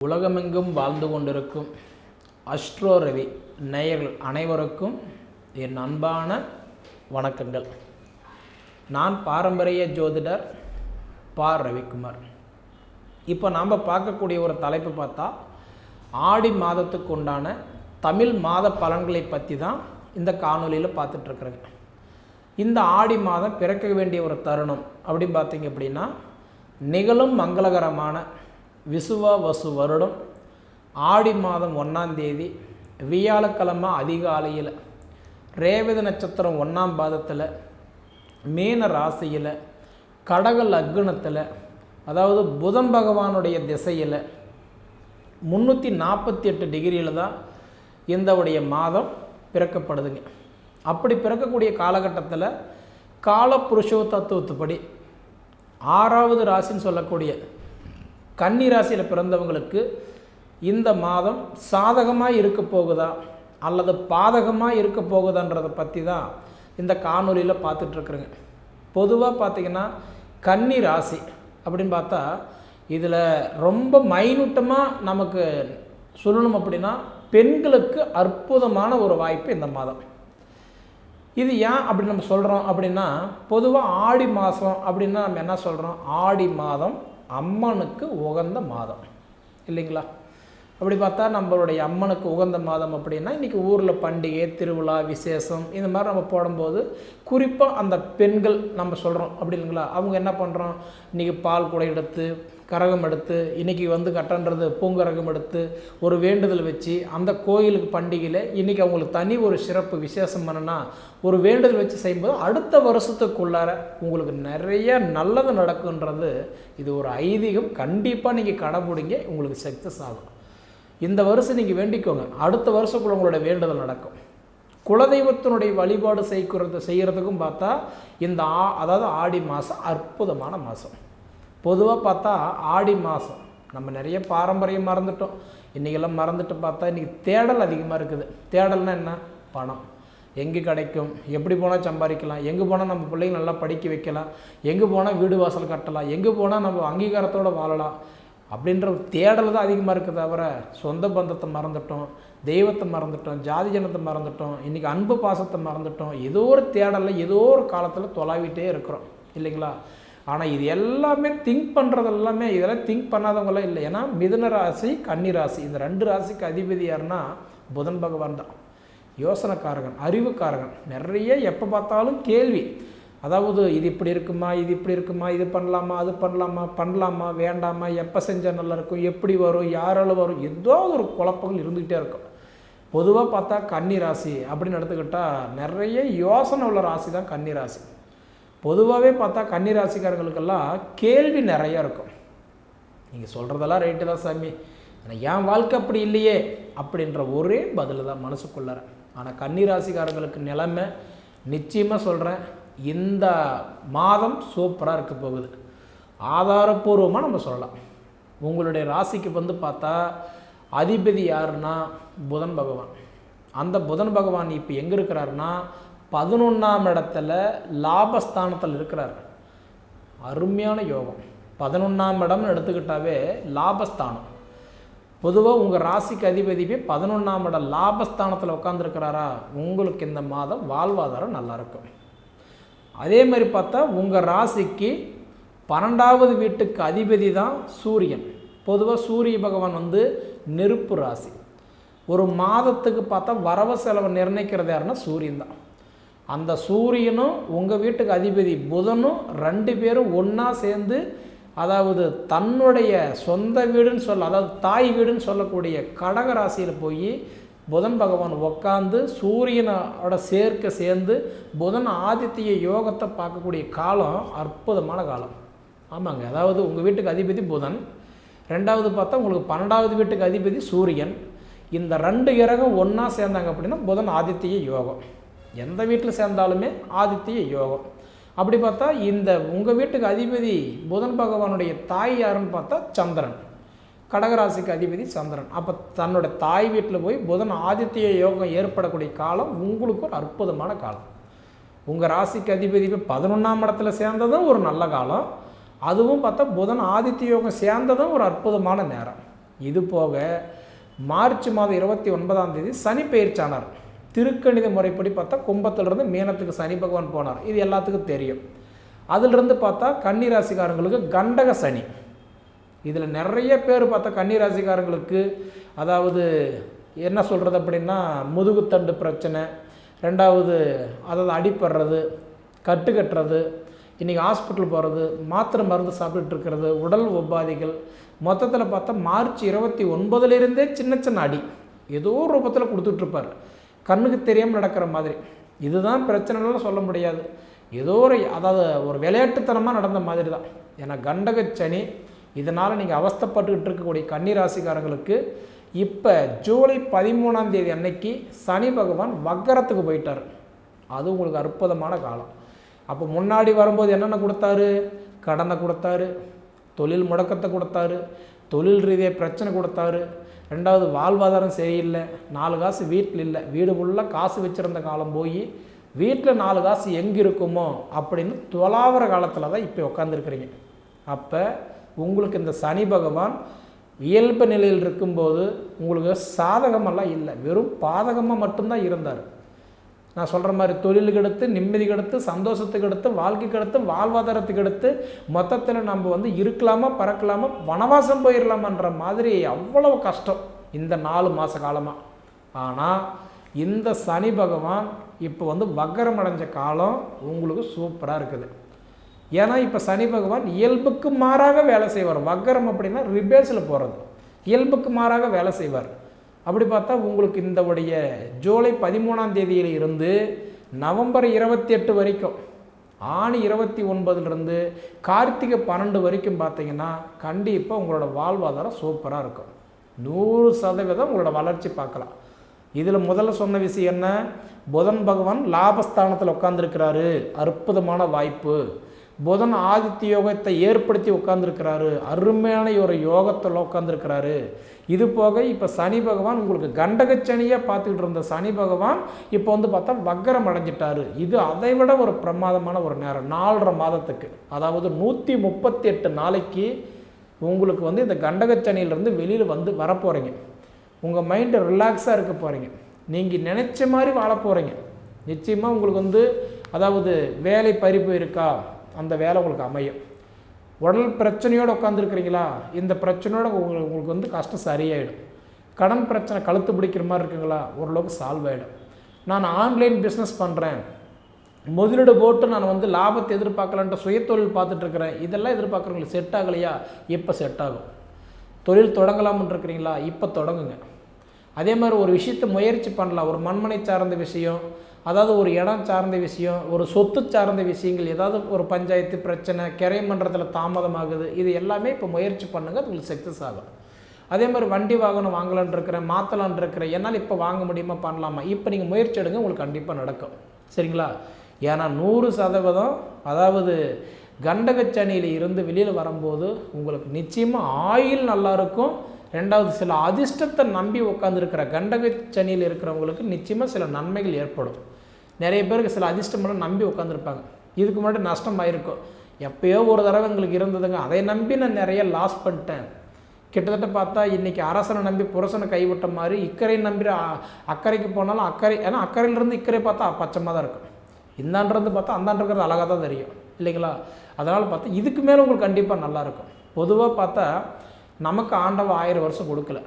உலகமெங்கும் வாழ்ந்து கொண்டிருக்கும் அஸ்ட்ரோ ரவி நேயர்கள் அனைவருக்கும் என் அன்பான வணக்கங்கள். நான் பாரம்பரிய ஜோதிடர் பா. ரவிக்குமார். இப்போ நாம் பார்க்கக்கூடிய ஒரு தலைப்பு பார்த்தா ஆடி மாதத்துக்கு உண்டான தமிழ் மாத பலன்களை பற்றி தான் இந்த காணொலியில் பார்த்துட்ருக்குறேங்க இந்த ஆடி மாதம் பிறக்க வேண்டிய ஒரு தருணம் அப்படின்னு பார்த்தீங்க அப்படின்னா நிகழும் மங்களகரமான விசுவா வசு வருடம் ஆடி மாதம் ஒன்றாம் தேதி வியாழக்கிழமை அதிகாலையில் ரேவதி நட்சத்திரம் ஒன்றாம் பாதத்தில் மீன ராசியில் கடக லக்னத்தில் அதாவது புதன் பகவானுடைய திசையில் முந்நூற்றி நாற்பத்தி எட்டு டிகிரியில் தான் இந்தவுடைய மாதம் பிறக்கப்படுதுங்க. அப்படி பிறக்கக்கூடிய காலகட்டத்தில் கால புருஷோ தத்துவத்துப்படி ஆறாவது ராசின்னு சொல்லக்கூடிய கன்னி ராசியில் பிறந்தவங்களுக்கு இந்த மாதம் சாதகமாக இருக்க போகுதா? அல்லது பாதகமாக இருக்க போகுதான்றதை பற்றி தான் இந்த காணொலியில் பார்த்துட்ருக்குறேங்க பொதுவாக பார்த்திங்கன்னா கன்னி ராசி அப்படின்னு பார்த்தா இதில் ரொம்ப மைனூட்டமாக நமக்கு சொல்லணும் அப்படின்னா பெண்களுக்கு அற்புதமான ஒரு வாய்ப்பு இந்த மாதம். இது ஏன் அப்படி நம்ம சொல்கிறோம் அப்படின்னா பொதுவாக ஆடி மாதம் அப்படின்னா நம்ம என்ன சொல்கிறோம் ஆடி மாதம் அம்மனுக்கு உகந்த மாதம். இல்லைங்களா? அப்படி பார்த்தா நம்மளுடைய அம்மனுக்கு உகந்த மாதம் அப்படின்னா இன்றைக்கி ஊரில் பண்டிகை திருவிழா விசேஷம் இந்த மாதிரி நம்ம போடும்போது குறிப்பாக அந்த பெண்கள் நம்ம சொல்கிறோம் அப்படிங்களா அவங்க என்ன பண்ணுறோம் இன்றைக்கி பால் கூட எடுத்து கரகம் எடுத்து இன்றைக்கி வந்து கட்டன்றது பூங்கரகம் எடுத்து ஒரு வேண்டுதல் வச்சு அந்த கோயிலுக்கு பண்டிகையில் இன்றைக்கி அவங்களுக்கு தனி ஒரு சிறப்பு விசேஷம் பண்ணுன்னா ஒரு வேண்டுதல் வச்சு செய்யும்போது அடுத்த வருஷத்துக்குள்ளார உங்களுக்கு நிறைய நல்லது நடக்குன்றது இது ஒரு ஐதீகம். கண்டிப்பாக நீங்கள் கடைபிடிங்க உங்களுக்கு சக்ஸஸ் ஆகும். இந்த வருஷம் நீங்கள் வேண்டிக்கோங்க. அடுத்த வருஷக்குள்ள உங்களோட வேண்டுதல் நடக்கும். குலதெய்வத்தினுடைய வழிபாடு செய்கிறது செய்கிறதுக்கும் பார்த்தா இந்த ஆ அதாவது ஆடி மாதம் அற்புதமான மாதம் பொதுவாக பார்த்தா ஆடி மாதம் நம்ம நிறைய பாரம்பரியம் மறந்துட்டோம். இன்றைக்கெல்லாம் மறந்துட்டு பார்த்தா இன்றைக்கி தேடல் அதிகமாக இருக்குது. தேடல்னால் என்ன? பணம். எங்கே கிடைக்கும்? எப்படி போனால் சம்பாதிக்கலாம்? எங்கே போனால் நம்ம பிள்ளைங்க நல்லா படிக்க வைக்கலாம்? எங்கே போனால் வீடு வாசல் கட்டலாம்? எங்கே போனால் நம்ம அங்கீகாரத்தோடு வாழலாம்? அப்படின்ற ஒரு தேடல் தான் அதிகமாக இருக்குது தவிர சொந்த பந்தத்தை மறந்துட்டோம் தெய்வத்தை மறந்துட்டோம் ஜாதி ஜனத்தை மறந்துட்டோம் இன்றைக்கி அன்பு பாசத்தை மறந்துட்டோம் ஏதோ ஒரு தேடலில் ஏதோ ஒரு காலத்தில் தொலாவிட்டே இருக்கிறோம். இல்லைங்களா? ஆனால் இது எல்லாமே திங்க் பண்ணுறது எல்லாமே இதெல்லாம் திங்க் பண்ணாதவங்களாம் இல்லை. ஏன்னா மிதுன ராசி கன்னி ராசி. இந்த ரெண்டு ராசிக்கு அதிபதி யாருன்னா புதன் பகவான் தான். யோசனைக்காரகன் அறிவுக்காரகன். நிறைய எப்போ பார்த்தாலும் கேள்வி. அதாவது இது இப்படி இருக்குமா இது இப்படி இருக்குமா இது பண்ணலாமா அது பண்ணலாமா பண்ணலாமா வேண்டாமா எப்போ செஞ்சால் நல்லா இருக்கும் எப்படி வரும் யாரால் வரும் ஏதோ ஒரு குழப்பங்கள் இருந்துக்கிட்டே இருக்கும். பொதுவாக பார்த்தா கன்னி ராசி அப்படின்னு எடுத்துக்கிட்டால் நிறைய யோசனை உள்ள ராசி தான் கன்னி ராசி. பொதுவாகவே பார்த்தா கன்னி ராசிக்காரங்களுக்கெல்லாம் கேள்வி நிறையா இருக்கும். நீங்கள் சொல்கிறதெல்லாம் ரைட்டு தான் சாமி. ஆனால் என் வாழ்க்கை அப்படி இல்லையே அப்படின்ற ஒரே பதில் தான் மனசுக்குள்ளார. ஆனால் கன்னி ராசிக்காரங்களுக்கு நிலைமை நிச்சயமாக சொல்கிறேன் இந்த மாதம் சூப்பராக இருக்க போகுது. ஆதாரபூர்வமாக நம்ம சொல்லலாம். உங்களுடைய ராசிக்கு வந்து பார்த்தா அதிபதி யாருன்னா புதன் பகவான். அந்த புதன் பகவான் இப்போ எங்கே இருக்கிறாருன்னா பதினொன்றாம் இடத்துல லாபஸ்தானத்தில் இருக்கிறார். அருமையான யோகம். பதினொன்றாம் இடம்னு எடுத்துக்கிட்டாவே லாபஸ்தானம். பொதுவாக உங்கள் ராசிக்கு அதிபதிவே பதினொன்றாம் இடம் லாபஸ்தானத்தில் உட்காந்துருக்கிறாரா உங்களுக்கு இந்த மாதம் வாழ்வாதாரம் நல்லாயிருக்கும் அதே மாதிரி பார்த்தா உங்கள் ராசிக்கு பன்னெண்டாவது வீட்டுக்கு அதிபதி தான் சூரியன். பொதுவாக சூரிய பகவான் வந்து நெருப்பு ராசி. ஒரு மாதத்துக்கு பார்த்தா வரவு செலவை நிர்ணயிக்கிறது யாருன்னா சூரியன் தான். அந்த சூரியனும் உங்கள் வீட்டுக்கு அதிபதி புதனும் ரெண்டு பேரும் ஒன்றா சேர்ந்து அதாவது தன்னுடைய சொந்த வீடுன்னு சொல்ல அதாவது தாய் வீடுன்னு சொல்லக்கூடிய கடக ராசியில் போய் புதன் பகவான் உக்காந்து சூரியனோட சேர்க்க சேர்ந்து புதன் ஆதித்ய யோகத்தை பார்க்கக்கூடிய காலம் அற்புதமான காலம். ஆமாங்க. அதாவது உங்கள் வீட்டுக்கு அதிபதி புதன். ரெண்டாவது பார்த்தா உங்களுக்கு பன்னெண்டாவது வீட்டுக்கு அதிபதி சூரியன். இந்த ரெண்டு கிரகம் ஒன்றா சேர்ந்தாங்க அப்படின்னா புதன் ஆதித்ய யோகம். எந்த வீட்டில் சேர்ந்தாலுமே ஆதித்ய யோகம். அப்படி பார்த்தா இந்த உங்கள் வீட்டுக்கு அதிபதி புதன் பகவானுடைய தாய் யாருன்னு பார்த்தா சந்திரன். கடகராசிக்கு அதிபதி சந்திரன். அப்போ தன்னோட தாய் வீட்டில் போய் புதன் ஆதித்ய யோகம் ஏற்படக்கூடிய காலம் உங்களுக்கு ஒரு அற்புதமான காலம். உங்கள் ராசிக்கு அதிபதி பதினொன்றாம் இடத்துல சேர்ந்ததும் ஒரு நல்ல காலம். அதுவும் பார்த்தா புதன் ஆதித்ய யோகம் சேர்ந்ததும் ஒரு அற்புதமான நேரம். இது போக மார்ச் மாதம் இருபத்தி ஒன்பதாம் தேதி சனி பயிற்சியானார் திருக்கணித முறைப்படி பார்த்தா கும்பத்திலிருந்து மீனத்துக்கு சனி பகவான் போனார். இது எல்லாத்துக்கும் தெரியும். அதிலிருந்து பார்த்தா கன்னி ராசிக்காரங்களுக்கு கண்டக சனி. இதில் நிறைய பேர் பார்த்தா கன்னி ராசிக்காரங்களுக்கு அதாவது என்ன சொல்கிறது அப்படின்னா முதுகுத்தண்டு பிரச்சனை ரெண்டாவது அதாவது அடிப்படுறது கட்டு கட்டுறது இன்றைக்கி ஹாஸ்பிட்டல் போகிறது மாத்திரை மருந்து சாப்பிட்டுட்டு இருக்கிறது உடல் உபாதைகள். மொத்தத்தில் பார்த்தா மார்ச் இருபத்தி ஒன்பதுலேருந்தே சின்ன சின்ன அடி. ஏதோ ரூபத்தில் கொடுத்துட்ருப்பார் கண்ணுக்கு தெரியாமல் நடக்கிற மாதிரி. இதுதான் பிரச்சனைலாம் சொல்ல முடியாது. ஏதோ ஒரு அதாவது ஒரு விளையாட்டுத்தனமாக நடந்த மாதிரி தான் ஏன்னா கண்டக சனி இதனால் நீங்கள் அவஸ்தைப்பட்டுக்கிட்டு இருக்கக்கூடிய கன்னிராசிக்காரங்களுக்கு இப்போ ஜூலை பதிமூணாம் தேதி அன்னைக்கு சனி பகவான் வக்கரத்துக்கு போயிட்டார். அது உங்களுக்கு அற்புதமான காலம். அப்போ முன்னாடி வரும்போது என்னென்ன கொடுத்தாரு? கடனை கொடுத்தாரு தொழில் முடக்கத்தை கொடுத்தாரு தொழில் ரீதியாக பிரச்சனை கொடுத்தாரு. ரெண்டாவது வாழ்வாதாரம் சரியில்லை நாலு காசு வீட்டில் இல்லை வீடு ஃபுல்லாக காசு வச்சுருந்த காலம் போய் வீட்டில் நாலு காசு எங்கே இருக்குமோ அப்படின்னு தொலாவர காலத்தில் தான் இப்போ உட்காந்துருக்குறீங்க அப்போ உங்களுக்கு இந்த சனி பகவான் இயல்பு நிலையில் இருக்கும்போது உங்களுக்கு சாதகமெல்லாம் இல்லை. வெறும் பாதகமாக மட்டும்தான் இருந்தார். நான் சொல்கிற மாதிரி தொழிலுக்கு எடுத்து நிம்மதிக்கு எடுத்து சந்தோஷத்துக்கு எடுத்து வாழ்க்கைக்கு எடுத்து வாழ்வாதாரத்துக்கு எடுத்து மொத்தத்தில் நம்ம வந்து இருக்கலாமா பறக்கலாமா வனவாசம் போயிடலாமான்ற மாதிரி அவ்வளவு கஷ்டம் இந்த நாலு மாத காலமாக ஆனால் இந்த சனி பகவான் இப்போ வந்து வக்கரம் அடைஞ்ச காலம் உங்களுக்கு சூப்பராக இருக்குது. ஏன்னா இப்போ சனி பகவான் இயல்புக்கு மாறாக வேலை செய்வார். வக்கரம் அப்படின்னா ரிபேஸில் போகிறது இயல்புக்கு மாறாக வேலை செய்வார். அப்படி பார்த்தா உங்களுக்கு இந்த உடைய ஜூலை பதிமூணாம் தேதியில் இருந்து நவம்பர் இருபத்தி எட்டு வரைக்கும் ஆணி இருபத்தி ஒன்பதுலேருந்து கார்த்திகை பன்னெண்டு வரைக்கும் பார்த்தீங்கன்னா கண்டிப்பாக உங்களோட வாழ்வாதாரம் சூப்பராக இருக்கும். நூறு சதவீதம் உங்களோட வளர்ச்சி பார்க்கலாம். இதில் முதல்ல சொன்ன விஷயம் என்ன? புதன் பகவான் லாபஸ்தானத்தில் உட்காந்துருக்கிறாரு அற்புதமான வாய்ப்பு. புதன் ஆதித்ய யோகத்தை ஏற்படுத்தி உட்காந்துருக்கிறாரு அருமையான ஒரு யோகத்தில் உட்காந்துருக்கிறாரு இது போக இப்போ சனி பகவான் உங்களுக்கு கண்டகச்சனியாக பார்த்துக்கிட்டு இருந்த சனி பகவான் இப்போ வந்து பார்த்தா வக்கரம் அடைஞ்சிட்டாரு. இது அதை விட ஒரு பிரமாதமான ஒரு நேரம். நாலரை மாதத்துக்கு. அதாவது நூற்றி முப்பத்தி எட்டு நாளைக்கு உங்களுக்கு வந்து இந்த கண்டகச்சனியிலேருந்து வெளியில் வந்து வரப்போகிறீங்க உங்கள் மைண்டு ரிலாக்ஸாக இருக்க போகிறீங்க நீங்கள் நினச்ச மாதிரி வாழ போகிறீங்க நிச்சயமாக உங்களுக்கு வந்து அதாவது வேலை பறிப்பு இருக்கா? அந்த வேலை உங்களுக்கு அமையும். உடல் பிரச்சனையோடு உட்காந்துருக்கிறீங்களா இந்த பிரச்சனையோட உங்களுக்கு உங்களுக்கு வந்து கஷ்டம் சரியாயிடும். கடன் பிரச்சனை கழுத்து பிடிக்கிற மாதிரி இருக்குங்களா? ஓரளவுக்கு சால்வ் ஆகிடும் நான் ஆன்லைன் பிஸ்னஸ் பண்ணுறேன் முதலீடு போட்டு நான் வந்து லாபத்தை எதிர்பார்க்கலான்ட்டு சுயத்தொழில் பார்த்துட்ருக்கிறேன். இதெல்லாம் எதிர்பார்க்குறவங்களுக்கு செட் ஆகலையா? இப்போ செட் ஆகும்? தொழில் தொடங்கலாம்னு இருக்கிறீங்களா? இப்போ தொடங்குங்க. அதே மாதிரி ஒரு விஷயத்தை முயற்சி பண்ணலாம். ஒரு மண்மனை சார்ந்த விஷயம் அதாவது ஒரு இடம் சார்ந்த விஷயம் ஒரு சொத்து சார்ந்த விஷயங்கள் ஏதாவது ஒரு பஞ்சாயத்து பிரச்சனை கிரை மன்றத்தில் தாமதமாகுது இது எல்லாமே இப்போ முயற்சி பண்ணுங்கள் அது உங்களுக்கு சக்ஸஸ் ஆகும். அதே மாதிரி வண்டி வாகனம் வாங்கலான் இருக்கிறேன் மாற்றலான் இருக்கிறேன் என்னால் இப்போ வாங்க முடியுமா பண்ணலாமா இப்போ நீங்கள் முயற்சி எடுங்க உங்களுக்கு கண்டிப்பாக நடக்கும். சரிங்களா? ஏன்னா நூறு சதவீதம் அதாவது கண்டகச்சனியில் இருந்து வெளியில் வரும்போது உங்களுக்கு நிச்சயமாக ஆயில் நல்லா இருக்கும் ரெண்டாவது சில அதிர்ஷ்டத்தை நம்பி உட்காந்துருக்கிற கண்டகச்சனியில் இருக்கிறவங்களுக்கு நிச்சயமாக சில நன்மைகள் ஏற்படும். நிறைய பேருக்கு சில அதிர்ஷ்டமெல்லாம் நம்பி உட்காந்துருப்பாங்க இதுக்கு முன்னாடி நஷ்டம் ஆயிருக்கும். எப்பயோ ஒரு தடவை எங்களுக்கு இருந்ததுங்க. அதை நம்பி நான் நிறைய லாஸ் பண்ணிட்டேன். கிட்டத்தட்ட பார்த்தா இன்றைக்கி அரசனை நம்பி புரசனை கைவிட்ட மாதிரி இக்கரை நம்பி அக்கறைக்கு போனாலும் அக்கறை ஏன்னா அக்கறையிலேருந்து இக்கரை பார்த்தா பச்சமாக தான் இருக்கும். இந்தான்றது பார்த்தா அந்தான்றது இருக்கிறது அழகாக தான் தெரியும். இல்லைங்களா? அதனால் பார்த்தா இதுக்கு மேலே உங்களுக்கு கண்டிப்பாக நல்லாயிருக்கும் பொதுவாக பார்த்தா நமக்கு ஆண்டவன் ஆயிரம் வருஷம் கொடுக்கல.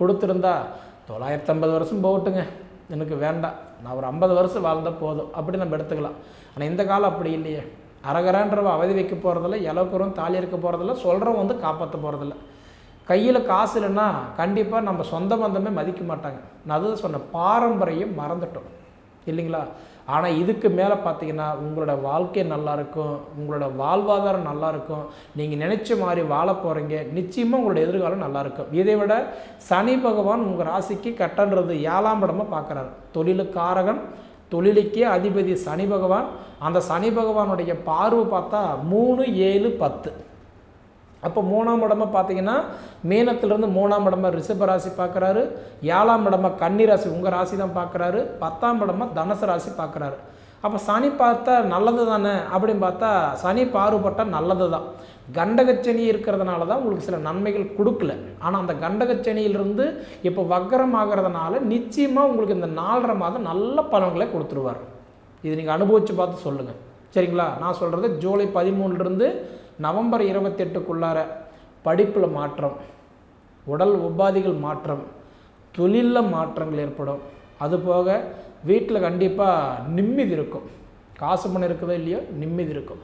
கொடுத்துருந்தா தொள்ளாயிரத்தி ஐம்பது வருஷம் போகட்டுங்க. எனக்கு வேண்டாம். நான் ஒரு ஐம்பது வருஷம் வாழ்ந்தால் போதும். அப்படி நம்ம எடுத்துக்கலாம். ஆனால் இந்த காலம் அப்படி இல்லையே. அரகரான்றவ அவதி வைக்க போகிறதில்ல இலக்குறம் தாலி இருக்க போகிறதில்ல சொல்கிறவங்க வந்து காப்பாற்ற போகிறதில்ல கையில் காசு இல்லைன்னா கண்டிப்பாக நம்ம சொந்த பந்தமே மதிக்க மாட்டாங்க. நான் அதுதான் சொன்ன பாரம்பரியம் மறந்துட்டோம். இல்லைங்களா? ஆனால் இதுக்கு மேலே பார்த்தீங்கன்னா உங்களோட வாழ்க்கை நல்லா இருக்கும் உங்களோட வாழ்வாதாரம் நல்லாயிருக்கும் நீங்கள் நினச்ச மாதிரி வாழ போகிறீங்க நிச்சயமாக உங்களோட எதிர்காலம் நல்லாயிருக்கும் இதை விட சனி பகவான் உங்கள் ராசிக்கு கட்டன்றது ஏழாம் இடமா பார்க்குறாரு தொழிலுக்காரகன் தொழிலுக்கே அதிபதி சனி பகவான். அந்த சனி பகவானுடைய பார்வை பார்த்தா மூணு ஏழு பத்து. அப்போ மூணாம் இடமா பார்த்தீங்கன்னா மீனத்திலிருந்து மூணாம் இடமா ரிஷப ராசி பார்க்குறாரு ஏழாம் இடமா கன்னி ராசி உங்கள் ராசி தான் பார்க்குறாரு பத்தாம் இடமா தனுசு ராசி பார்க்குறாரு அப்போ சனி பார்த்தா நல்லது தானே அப்படின்னு பார்த்தா சனி பாறுபட்டால் நல்லது தான். கண்டகச்சனி இருக்கிறதுனால தான் உங்களுக்கு சில நன்மைகள் கொடுக்கல. ஆனால் அந்த கண்டகச்சனியிலிருந்து இப்போ வக்கரம் ஆகிறதுனால நிச்சயமாக உங்களுக்கு இந்த நாலரை மாதம் நல்ல பலன்களை கொடுத்துருவார். இது நீங்கள் அனுபவித்து பார்த்து சொல்லுங்கள் சரிங்களா? நான் சொல்கிறது ஜூலை பதிமூணுலேருந்து நவம்பர் இருபத்தெட்டுக்குள்ளார படிப்பில் மாற்றம் உடல் உபாதிகள் மாற்றம் தொழிலில் மாற்றங்கள் ஏற்படும். அதுபோக வீட்டில் கண்டிப்பாக நிம்மதி இருக்கும். காசு பணம் இருக்குதோ இல்லையோ நிம்மதி இருக்கும்.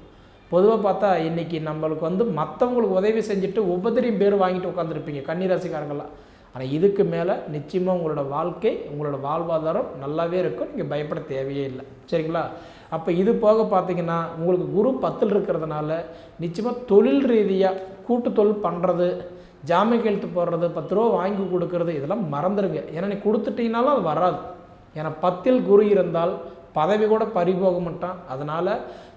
பொதுவாக பார்த்தா இன்றைக்கி நம்மளுக்கு வந்து மற்றவங்களுக்கு உதவி செஞ்சுட்டு உபதிரியும் பேர் வாங்கிட்டு உட்காந்துருப்பீங்க கன்னிராசிக்காரங்களாம் ஆனால் இதுக்கு மேலே நிச்சயமாக உங்களோட வாழ்க்கை உங்களோட வாழ்வாதாரம் நல்லாவே இருக்கும். நீங்கள் பயப்பட தேவையே இல்லை. சரிங்களா? அப்போ இது போக பார்த்தீங்கன்னா உங்களுக்கு குரு பத்தில் இருக்கிறதுனால நிச்சயமாக தொழில் ரீதியாக கூட்டு தொழில் பண்ணுறது ஜாமீன் கையெழுத்து போடுறது பத்து ரூபா வாங்கி கொடுக்கறது இதெல்லாம் மறந்துடுங்க ஏன்னா நீ கொடுத்துட்டீங்கனாலும் அது வராது. ஏன்னா பத்தில் குரு இருந்தால் பதவி கூட பறிபோக மாட்டான். அதனால்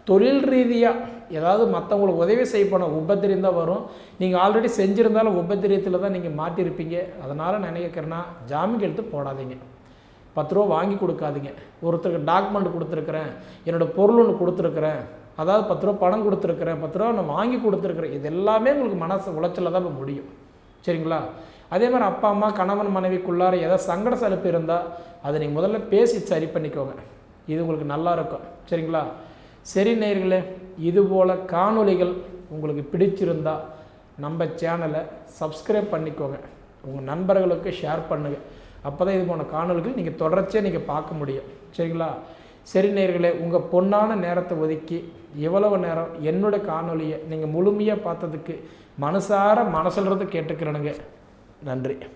தொழில் ரீதியாக ஏதாவது மற்றவங்களுக்கு உதவி செய்ய போன உபத்திரியம் தான் வரும். நீங்கள் ஆல்ரெடி செஞ்சுருந்தாலும் உபத்திரியத்தில் தான் நீங்கள் மாட்டியிருப்பீங்க அதனால் நினைக்கிறேன்னா ஜாமீன் எழுத்து போடாதீங்க. பத்து ரூபா வாங்கி கொடுக்காதீங்க. ஒருத்தருக்கு டாக்குமெண்ட் கொடுத்துருக்குறேன் என்னோடய பொருள் ஒன்று கொடுத்துருக்குறேன் அதாவது பத்து ரூபா பணம் கொடுத்துருக்குறேன் பத்து ரூபா நான் வாங்கி கொடுத்துருக்குறேன் இது எல்லாமே உங்களுக்கு மனசு உளைச்சலில் தான் முடியும். சரிங்களா? அதே மாதிரி அப்பா அம்மா கணவன் மனைவிக்குள்ளார ஏதாவது சங்கட சலுப்பு இருந்தால் அதை நீங்கள் முதல்ல பேசி சரி பண்ணிக்கோங்க. இது உங்களுக்கு நல்லா இருக்கும். சரிங்களா? சரி நேர்களே இதுபோல் காணொளிகள் உங்களுக்கு பிடிச்சிருந்தா நம்ம சேனலை சப்ஸ்கிரைப் பண்ணிக்கோங்க. உங்கள் நண்பர்களுக்கு ஷேர் பண்ணுங்கள் அப்போ தான் இது போன காணொலிகள் நீங்கள் தொடர்ச்சியாக நீங்கள் பார்க்க முடியும். சரிங்களா? சரி நேர்களே உங்கள் பொன்னான நேரத்தை ஒதுக்கி எவ்வளவு நேரம் என்னோடய காணொலியை நீங்கள் முழுமையாக பார்த்ததுக்கு மனசார மனசுலறது கேட்டுக்கிறேனுங்க. நன்றி.